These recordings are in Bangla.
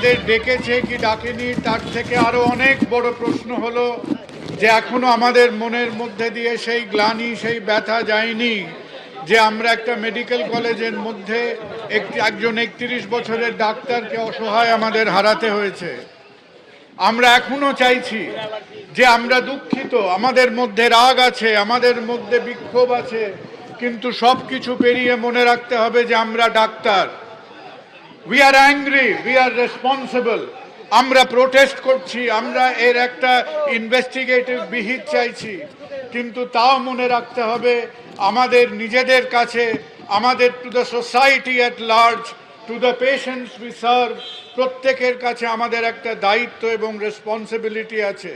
আমাদের ডেকেছে কি ডাকেনি, তার থেকে আরও অনেক বড় প্রশ্ন হলো যে এখনও আমাদের মনের মধ্যে দিয়ে সেই গ্লানি, সেই ব্যথা যায়নি যে আমরা একটা মেডিকেল কলেজের মধ্যে একটি, একজন একত্রিশ বছরের ডাক্তারকে অসহায় আমাদের হারাতে হয়েছে। আমরা এখনও চাইছি যে আমরা দুঃখিত, আমাদের মধ্যে রাগ আছে, আমাদের মধ্যে বিক্ষোভ আছে, কিন্তু সব কিছু পেরিয়ে মনে রাখতে হবে যে আমরা doctor. We are angry we are responsible আমরা প্রোটেস্ট করছি, আমরা এর একটা ইনভেস্টিগেটিভ বিহিত চাইছি। কিন্তু তাও মনে রাখতে হবে, আমাদের নিজেদের কাছে, আমাদের to the society at large to the patients we serve প্রত্যেকের কাছে আমাদের একটা দায়িত্ব এবং রেসপন্সিবিলিটি আছে।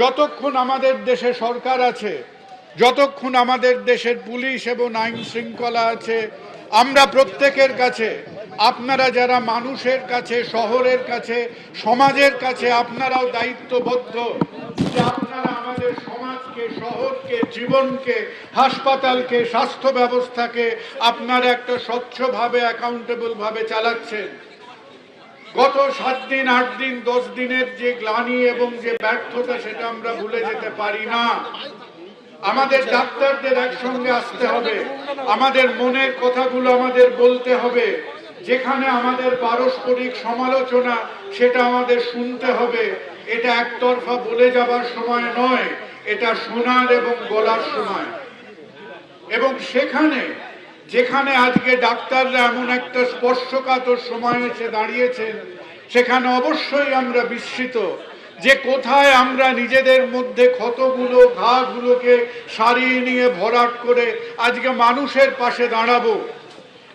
যতক্ষণ আমাদের দেশে সরকার আছে, যতক্ষণ আমাদের দেশের পুলিশ এবং আইন শৃঙ্খলা আছে, আমরা প্রত্যেকের কাছে আপনারা যারা মানুষের কাছে, শহরের কাছে, সমাজের কাছে আপনারাও দায়িত্ববদ্ধ আপনারা আমাদের সমাজকে, শহরকে, জীবনকে, হাসপাতালকে, স্বাস্থ্য ব্যবস্থাকে আপনারা একটা স্বচ্ছভাবে অ্যাকাউন্টেবল ভাবে চালাচ্ছেন। গত সাত দিন, আট দিন, দশ দিনের যে গ্লানি এবং যে ব্যর্থতা, সেটা আমরা ভুলে যেতে পারি না। আমাদের ডাক্তারদের একসঙ্গে আসতে হবে। আমাদের মনের কথাগুলো আমাদের বলতে হবে। যেখানে আমাদের পারস্পরিক সমালোচনা, সেটা আমাদের শুনতে হবে। এটা একতরফা বলে যাবার সময় নয়, এটা শোনার এবং বলার সময়। এবং সেখানে, যেখানে আজকে ডাক্তাররা এমন একটা স্পর্শকাতর সময় এসে দাঁড়িয়েছেন, সেখানে অবশ্যই আমরা বিস্মিত যে কোথায় আমরা নিজেদের মধ্যে ক্ষতগুলো, ঘাগুলোকে সারিয়ে নিয়ে ভরাট করে আজকে মানুষের পাশে দাঁড়াবো।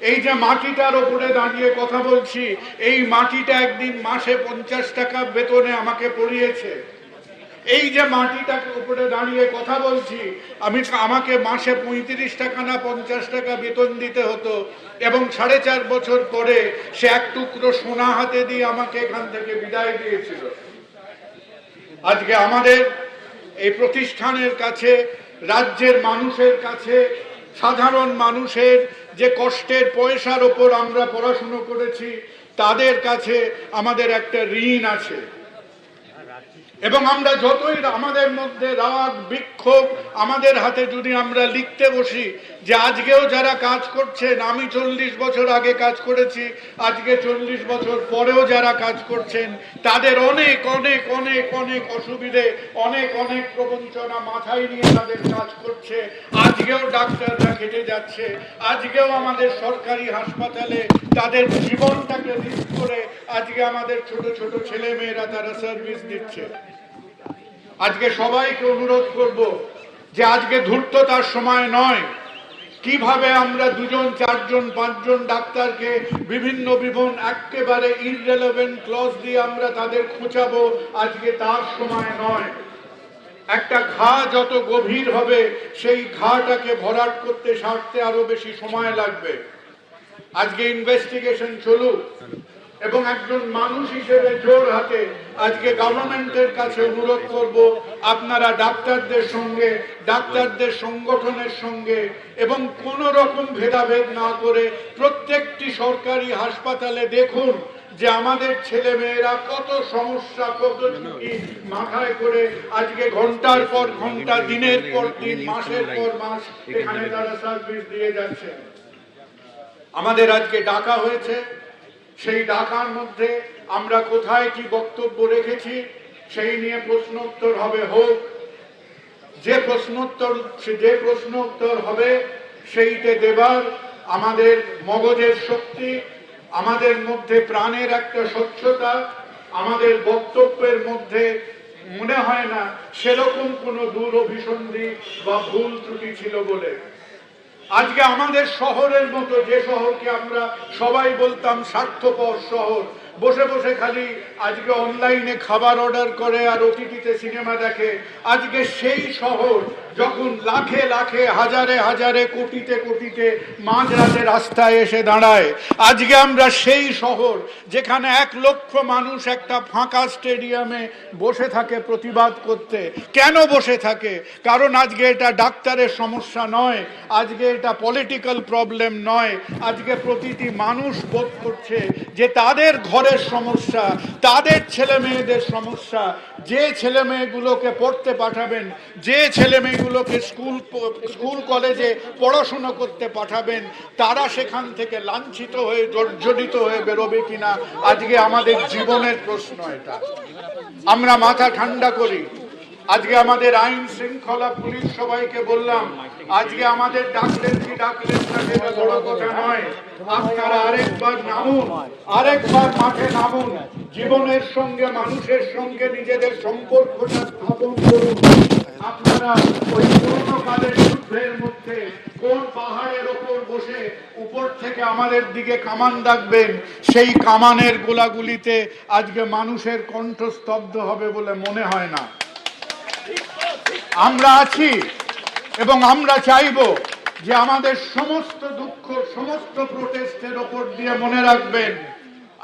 এই যে মাটিটার ওপরে দাঁড়িয়ে কথা বলছি, এই মাটিটা একদিন মাসে পঞ্চাশ টাকা বেতনে আমাকে পড়িয়েছে। এই যে মাটিটার উপরে দাঁড়িয়ে কথা বলছি, আমি আমাকে মাসে পঁয়ত্রিশ টাকা না পঞ্চাশ টাকা বেতন দিতে হতো এবং সাড়ে চার বছর পরে সে এক টুকরো সোনা হাতে দিয়ে আমাকে এখান থেকে বিদায় দিয়েছিল। আজকে আমাদের এই প্রতিষ্ঠানের কাছে, রাজ্যের মানুষের কাছে, সাধারণ মানুষের যে কষ্টের পয়সার ওপর আমরা পড়াশুনো করেছি তাদের কাছে আমাদের একটা ঋণ আছে। এবং আমরা যতই আমাদের মধ্যে রাগ, বিক্ষোভ, আমাদের হাতে যদি আমরা লিখতে বসি যে আজকেও যারা কাজ করছেন, আমি চল্লিশ বছর আগে কাজ করেছি, আজকে চল্লিশ বছর পরেও যারা কাজ করছেন, তাদের অনেক অনেক অনেক অনেক অসুবিধে, অনেক অনেক প্রবঞ্চনা মাথায় নিয়ে তাদের কাজ করছে। আজকেও ডাক্তাররা কেটে যাচ্ছে। আজকেও আমাদের সরকারি হাসপাতালে তাদের জীবনটাকে রিস্ক করে আজকে আমাদের ছোট ছোট ছেলে মেয়েরা তারা সার্ভিস দিচ্ছে। আজকে সবাইকে অনুরোধ করব যে আজকে ধূর্ততার সময় নয়। কীভাবে আমরা দুজন, চারজন, পাঁচজন ডাক্তারকে বিভিন্ন বিভিন্ন একেবারে ইররেলেভেন্ট ক্লজ দিয়ে আমরা তাদের খোঁচাবো, আজকে তার সময় নয়। একটা ঘা যত গভীর হবে, সেই ঘাটাকে ভরাট করতে সারতে আরও বেশি সময় লাগবে। আজকে ইনভেস্টিগেশন চলুক। এবং একজন মানুষ হিসেবে জোর হাতে আজকে গভর্নমেন্টের কাছে অনুরোধ করব, আপনারা ডাক্তারদের সঙ্গে, ডাক্তারদের সংগঠনের সঙ্গে এবং কোন রকম ভেদাভেদ না করে প্রত্যেকটি সরকারি হাসপাতালে দেখুন যে আমাদের ছেলে মেয়েরা কত সমস্যা, কত ঝুঁকি মাথায় করে আজকে ঘণ্টার পর ঘণ্টা, দিনের পর দিন, মাসের পর মাস এখানে তারা সার্ভিস দিয়ে যাচ্ছে। আমাদের আজকে ডাকা হয়েছে। সেই ডাকার মধ্যে আমরা কোথায় কি বক্তব্য রেখেছি, সেই নিয়ে প্রশ্ন উত্তর হবে হোক। যে প্রশ্নোত্তর যে প্রশ্ন উত্তর হবে, সেইতে দেবার আমাদের মগজের শক্তি, আমাদের মধ্যে প্রাণের একটা স্বচ্ছতা, আমাদের বক্তব্যের মধ্যে মনে হয় না সেরকম কোনো দূর অভিসন্ধি বা ভুল ত্রুটি ছিল বলে। আজকে আমাদের শহরের মতো যে শহরকে আমরা সবাই বলতাম স্বার্থপর শহর বসে বসে খালি আজকে অনলাইনে খাবার অর্ডার করে আর ওটিটিতে সিনেমা দেখে। আজকে সেই শহর যখন লাখে লাখে, হাজারে হাজারে, কোটিতে কোটিতে মাঝরাতে রাস্তায় এসে দাঁড়ায়। আজকে আমরা সেই শহর যেখানে এক লক্ষ মানুষ একটা ফাঁকা স্টেডিয়ামে বসে থাকে প্রতিবাদ করতে। কেন বসে থাকে? কারণ আজকে এটা ডাক্তারের সমস্যা নয়, আজকে এটা পলিটিক্যাল প্রবলেম নয়। আজকে প্রতিটি মানুষ বোধ করছে যে তাদের ঘরে ঘরের সমস্যা, তাদের ছেলে মেয়েদের সমস্যা, যে ছেলে মেয়েগুলোকে পড়তে পাঠাবেন, যে ছেলে মেয়েগুলোকে স্কুল স্কুল কলেজে পড়াশুনো করতে পাঠাবেন, তারা সেখান থেকে লাঞ্ছিত হয়ে জর্জরিত হয়ে বেরোবে কিনা, আজকে আমাদের জীবনের প্রশ্ন এটা। আমরা মাথা ঠান্ডা করি। আজকে আমাদের আইন শৃঙ্খলা পুলিশ সবাইকে বললাম, আজকে আমাদের ডাকলেন কি ডাকলেন না বড় কথা নয়। আপনারা আরেকবার নামুন, আরেকবার মাঠে নামুন, জীবনের সঙ্গে, মানুষের সঙ্গে, নিজেদের সম্পর্কটা স্থাপন করুন। আপনারা ওই পুরোনো কালের যুদ্ধের মধ্যে কোন পাহাড়ের ওপর বসে উপর থেকে আমাদের দিকে কামান ডাকবেন, সেই কামানের গোলাগুলিতে আজকে মানুষের কণ্ঠ স্তব্ধ হবে বলে মনে হয় না। আমরা আছি এবং আমরা চাইব যে আমাদের সমস্ত দুঃখ, সমস্ত প্রোটেস্টের ওপর দিয়ে মনে রাখবেন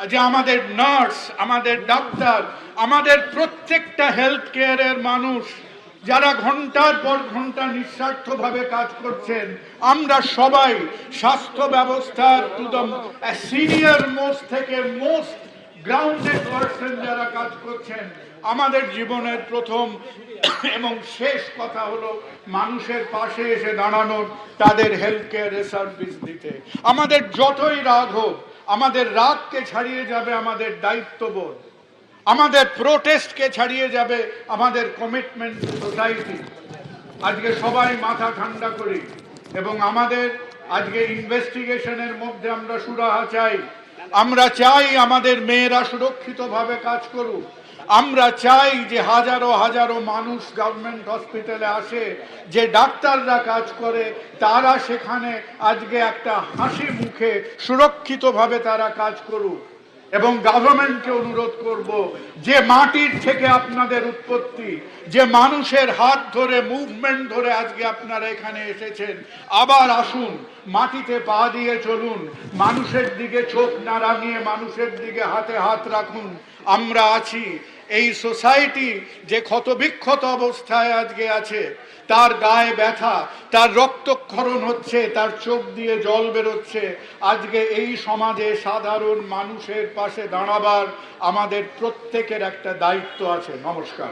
যে আমাদের নার্স আমাদের ডাক্তার, আমাদের প্রত্যেকটা হেলথ কেয়ারের মানুষ যারা ঘণ্টার পর ঘণ্টা নিঃস্বার্থভাবে কাজ করছেন, আমরা সবাই স্বাস্থ্য ব্যবস্থার সিনিয়র মোস্ট থেকে মোস্ট গ্রাউন্ডেড পার্সন যারা কাজ করছেন, আমাদের জীবনের প্রথম এবং শেষ কথা হলো মানুষের পাশে এসে দাঁড়ানোর, তাদের হেলথ কেয়ারে সার্ভিস দিতে। আমাদের যতই রাগ হোক, আমাদের রাগকে ছাড়িয়ে যাবে আমাদের দায়িত্ববোধ। আমাদের প্রোটেস্টকে ছাড়িয়ে যাবে আমাদের কমিটমেন্ট সোসাইটি আজকে সবাই মাথা ঠান্ডা করি এবং আমাদের আজকে ইনভেস্টিগেশনের মধ্যে আমরা সুরাহা চাই। আমরা চাই আমাদের মেয়েরা সুরক্ষিতভাবে কাজ করুক। আমরা চাই যে হাজারো হাজারো মানুষ গভর্নমেন্ট হসপিটালে আসে, যে ডাক্তাররা কাজ করে, তারা সেখানে আজকে একটা হাসি মুখে সুরক্ষিতভাবে তারা কাজ করুক। এবং গভর্নমেন্টকে অনুরোধ করব, যে মাটির থেকে আপনাদের উৎপত্তি, যে মানুষের হাত ধরে মুভমেন্ট ধরে আজকে আপনারা এখানে এসেছেন, আবার আসুন, মাটিতে পা দিয়ে চলুন, মানুষের দিকে চোখ না রাঙিয়ে মানুষের দিকে হাতে হাত রাখুন। আমরা আছি এই সোসাইটি যে ক্ষতবিক্ষত অবস্থায় আজকে আছে, তার গায়ে ব্যথা, তার রক্তক্ষরণ হচ্ছে, তার চোখ দিয়ে জল বেরোচ্ছে, আজকে এই সমাজে সাধারণ মানুষের পাশে দাঁড়াবার আমাদের প্রত্যেকের একটা দায়িত্ব আছে। নমস্কার।